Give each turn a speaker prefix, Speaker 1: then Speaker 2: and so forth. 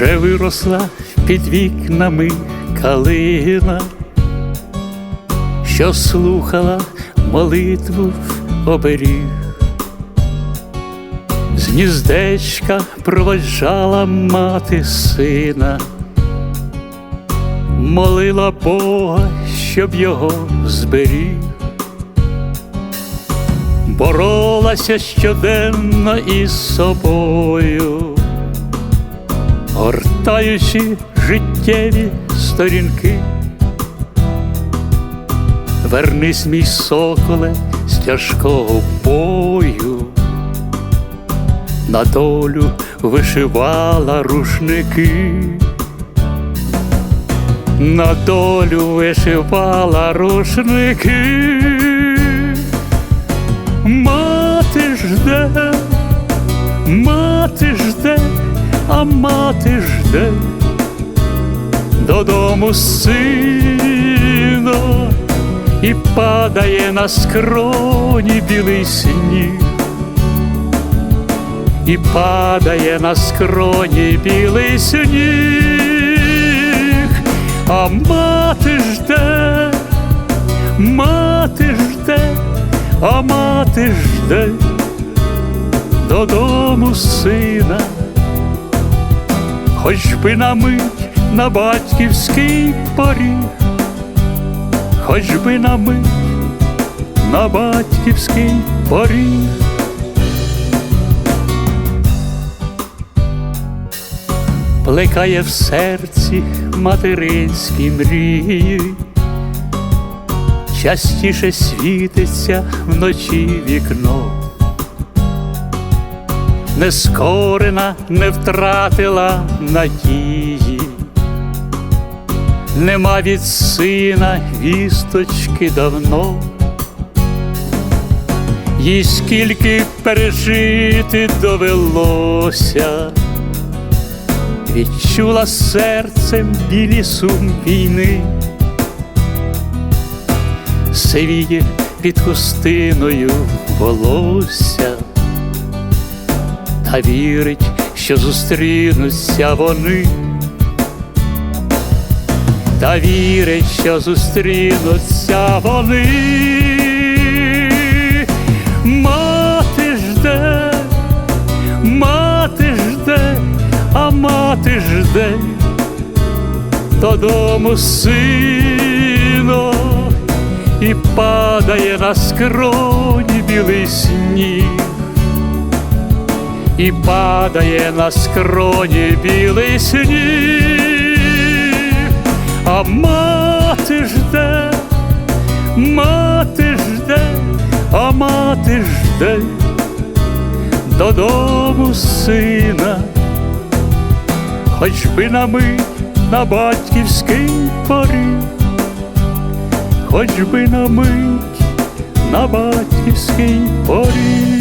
Speaker 1: Вже виросла під вікнами калина, що слухала молитву оберіг. З гніздечка проводжала мати сина, молила Бога, щоб його зберіг, боролася щоденно із собою, гортаючи життєві сторінки. Вернись, мій соколе, з тяжкого бою, на долю вишивала рушники, на долю вишивала рушники, мати жде, мати жде, а мати жде додому сина. І падає на скроні білий сніг, і падає на скроні білий сніг, а мати жде, мати жде, а мати жде додому сина, хоч би на мить на батьківський поріг хоч би на мить на батьківський поріг. Плекає в серці материнські мрії, частіше світиться вночі вікно, нескорена не втратила надії. Нема від сина вісточки давно, їй скільки пережити довелося, відчула серцем білі сум війни, сивіє під хустиною волосся, та вірить, що зустрінуться вони та вірить, що зустрінуться вони. Мати жде, мати жде, а мати жде додому сина і падає на скроні білий сніг. І падає на скроні білий сніг а мати жде, мати жде, а мати жде додому сина, хоч би на мить на батьківський поріг, хоч би на мить на батьківський поріг.